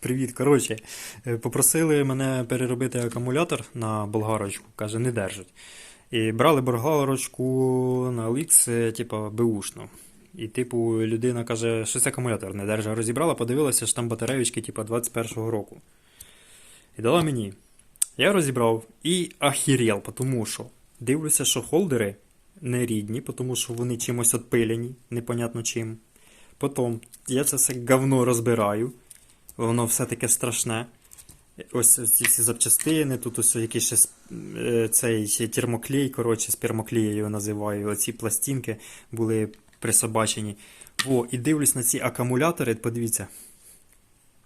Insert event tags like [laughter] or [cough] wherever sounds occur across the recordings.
Привіт. Коротше, е, попросили мене переробити акумулятор на болгарочку. Каже, не держить. І брали болгарочку на OLX, е, типу, беушну. І, типу, людина каже, що це акумулятор не держить. Розібрала, подивилася, що там батареючки, типу, 21-го року. І дала мені. Я розібрав і ахірел, тому що дивлюся, що холдери не рідні, тому що вони чимось отпилені, непонятно чим. Потім я це все говно розбираю. Воно все таке страшне. Ось ці всі запчастини, тут ось якийсь ще е, цей термоклей, коротше, спермоклей я його називаю. Оці пластинки були присобачені. О, і дивлюсь на ці акумулятори, подивіться.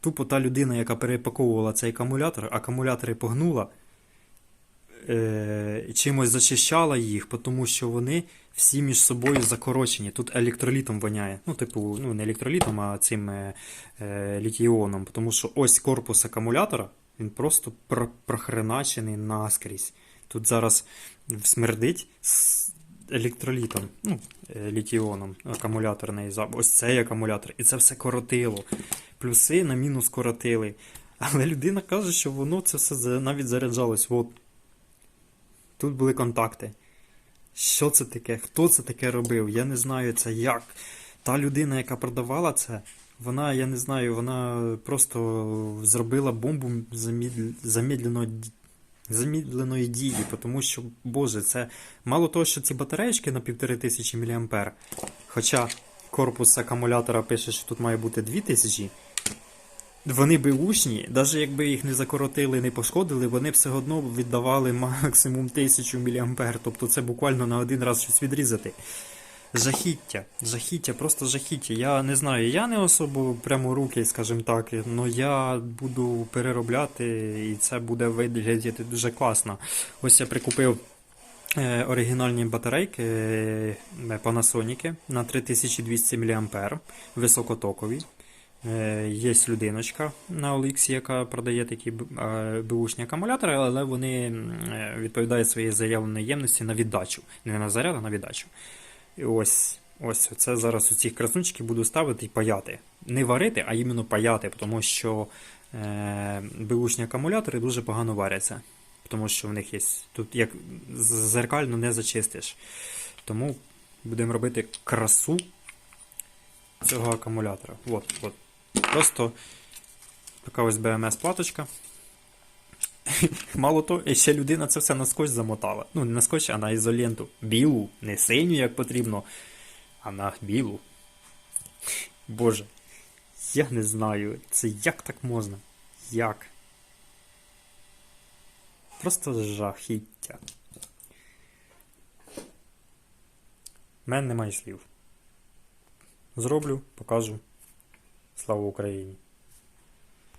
Тупо та людина, яка перепаковувала цей акумулятор, акумулятори погнула, е, чимось зачищала їх, тому що вони всі між собою закорочені. Тут електролітом воняє. Ну, типу, ну не електролітом, а цим е, е, літіоном. Тому що ось корпус акумулятора, він просто про- прохреначений наскрізь. Тут зараз смердить з електролітом, ну, е, літіоном, акумуляторний запах. Ось цей акумулятор. І це все коротило. Плюси на мінус коротили. Але людина каже, що воно це все навіть заряджалось. От. Тут були контакти. Що це таке? Хто це таке робив? Я не знаю це як. Та людина, яка продавала це, вона, я не знаю, вона просто зробила бомбу замідл- замедленої, ді- замедленої дії, тому що, Боже, це мало того, що ці батареєчки на 1500 мА, хоча корпус акумулятора пише, що тут має бути 2000, вони беушні, навіть якби їх не закоротили, не пошкодили, вони б все одно віддавали максимум 1000 мА. Тобто це буквально на один раз щось відрізати. Жахіття, жахіття, просто жахіття. Я не знаю, я не особо прямо руки, скажімо так, але я буду переробляти і це буде виглядати дуже класно. Ось я прикупив е, оригінальні батарейки е, Panasonic на 3200 мА, високотокові. Е, Є людиночка на OLX, яка продає такі б- беушні акумулятори, але вони е, відповідають своїй заявленій ємності на віддачу. Не на заряд, а на віддачу. І ось, ось це зараз у ці красунчики буду ставити і паяти. Не варити, а іменно паяти, тому що е, беушні акумулятори дуже погано варяться. Тому що в них є. Тут як зеркально не зачистиш. Тому будемо робити красу цього акумулятора. От, от. Просто така ось BMS платочка. [laughs] Мало того, ще людина це все на замотала. Ну, не на а на ізоленту. Білу, не синю, як потрібно, а на білу. Боже. Я не знаю. Це як так можна? Як? Просто жахіття. У мене немає слів. Зроблю, покажу. Слава Україні!